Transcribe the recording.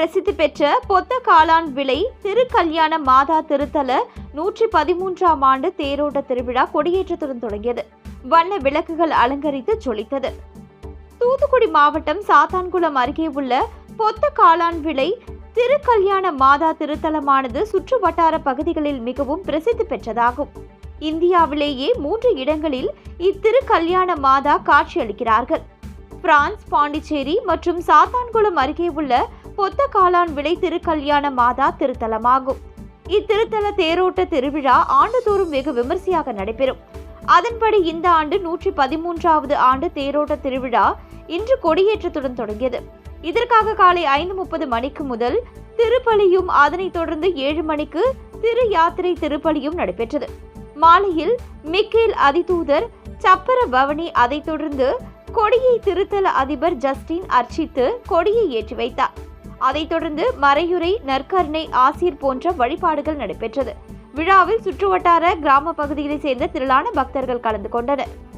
பிரசித்தி பெற்ற பொத்த காளான் விலை திருக்கல்யாண மாதா திருத்தல நூற்றி பதிமூன்றாம் ஆண்டு தேரோட்ட திருவிழா கொடியேற்றத்துடன் தொடங்கியது. வண்ண விளக்குகள் அலங்கரித்து ஜொலித்தது. தூத்துக்குடி மாவட்டம் சாத்தான்குளம் அருகே உள்ள பொத்த காளான் விலை திருக்கல்யாண மாதா திருத்தலமானது சுற்று வட்டார பகுதிகளில் மிகவும் பிரசித்தி பெற்றதாகும். இந்தியாவிலேயே மூன்று இடங்களில் இத்திருக்கல்யாண மாதா காட்சியளிக்கிறார்கள். பிரான்ஸ் பாண்டிச்சேரி மற்றும் சாத்தான்குளம் அருகே உள்ள பொத்த காளான் விலை திருக்கல்யாண மாதா திருத்தலமாகும். இத்திருத்தல தேரோட்ட திருவிழா ஆண்டுதோறும் வெகு விமர்சையாக நடைபெறும். அதன்படி இந்த ஆண்டு நூற்றி பதிமூன்றாவது ஆண்டு தேரோட்ட திருவிழா இன்று கொடியேற்றத்துடன் தொடங்கியது. இதற்காக காலை ஐந்து முப்பது மணிக்கு முதல் திருப்பலியும் அதனைத் தொடர்ந்து ஏழு மணிக்கு திரு யாத்திரை திருப்பலியும் நடைபெற்றது. மாலையில் மிக்கேல் அதிதூதர் சப்பர பவனி அதைத் தொடர்ந்து கொடியை திருத்தல அதிபர் ஜஸ்டின் அர்ச்சித்து கொடியை ஏற்றி வைத்தார். அதைத் தொடர்ந்து மறையுறை நற்கருணை ஆசிர் போன்ற வழிபாடுகள் நடைபெற்றது. விழாவில் சுற்றுவட்டார கிராம பகுதிகளைச் சேர்ந்த திரளான பக்தர்கள் கலந்து கொண்டனர்.